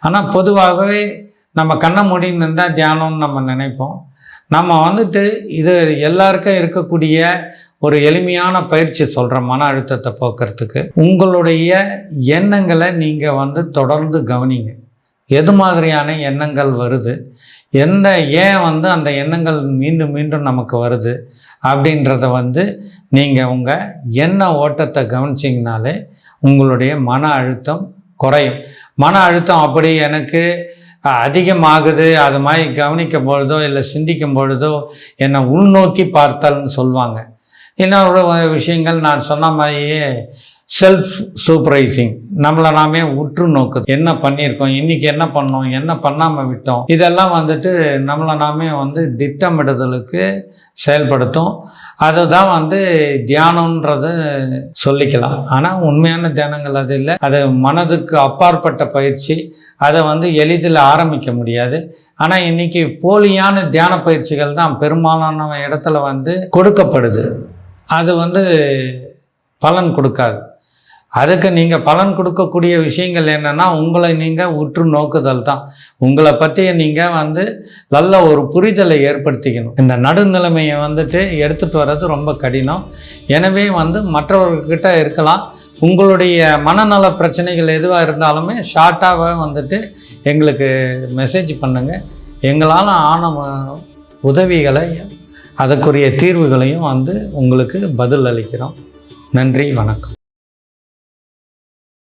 ஆனால் பொதுவாகவே நம்ம கண்ணை மூடின்னு இருந்தால் தியானம்னு நம்ம நினைப்போம். நம்ம வந்துட்டு இது எல்லாருக்கும் இருக்கக்கூடிய ஒரு எளிமையான பயிற்சி சொல்கிற மன அழுத்தத்தை போக்குறதுக்கு உங்களுடைய எண்ணங்களை நீங்கள் வந்து தொடர்ந்து கவனிங்க. எது மாதிரியான எண்ணங்கள் வருது? எந்த ஏன் வந்து அந்த எண்ணங்கள் மீண்டும் மீண்டும் நமக்கு வருது? அப்படின்றத வந்து நீங்கள் உங்கள் எண்ண ஓட்டத்தை கவனிச்சிங்கனாலே உங்களுடைய மன அழுத்தம் குறையும். மன அழுத்தம் அப்படி எனக்கு அதிகமாகுது. அது மாதிரி கவனிக்கும் பொழுதோ இல்லை சிந்திக்கும் பொழுதோ என்னை உள்நோக்கி பார்த்தல்னு சொல்லுவாங்க இன்னொரு விஷயங்கள் நான் சொன்ன மாதிரியே செல்ஃப் சூப்பரைசிங் நம்மளை நாமே உற்று நோக்குது. என்ன பண்ணியிருக்கோம்? இன்றைக்கி என்ன பண்ணோம்? என்ன பண்ணாமல் விட்டோம்? இதெல்லாம் வந்துட்டு நம்மளை நாமே வந்து திட்டமிடுதலுக்கு செயல்படுத்தும். அதுதான் வந்து தியானம்ன்றது சொல்லிக்கலாம். ஆனால் உண்மையான தியானங்கள் அது இல்லை. அது மனதுக்கு அப்பாற்பட்ட பயிற்சி. அதை வந்து எளிதில் ஆரம்பிக்க முடியாது. ஆனால் இன்றைக்கி போலியான தியான பயிற்சிகள் தான் பெரும்பாலான இடத்துல வந்து கொடுக்கப்படுது. அது வந்து பலன் கொடுக்காது. அதுக்கு நீங்கள் பலன் கொடுக்கக்கூடிய விஷயங்கள் என்னென்னா உங்களை நீங்கள் உற்று நோக்குதல் தான். உங்களை பற்றி நீங்கள் வந்து நல்ல ஒரு புரிதலை ஏற்படுத்திக்கணும். இந்த நடுநிலைமையை வந்துட்டு எடுத்துகிட்டு வர்றது ரொம்ப கடினம். எனவே வந்து மற்றவர்கிட்ட இருக்கலாம். உங்களுடைய மனநல பிரச்சனைகள் எதுவாக இருந்தாலுமே ஷார்ட்டாக வந்துட்டு எங்களுக்கு மெசேஜ் பண்ணுங்கள் எங்களால் ஆன உதவிகளை அதற்குரிய தீர்வுகளையும் வந்து உங்களுக்கு பதில் அளிக்கிறோம். நன்றி வணக்கம்.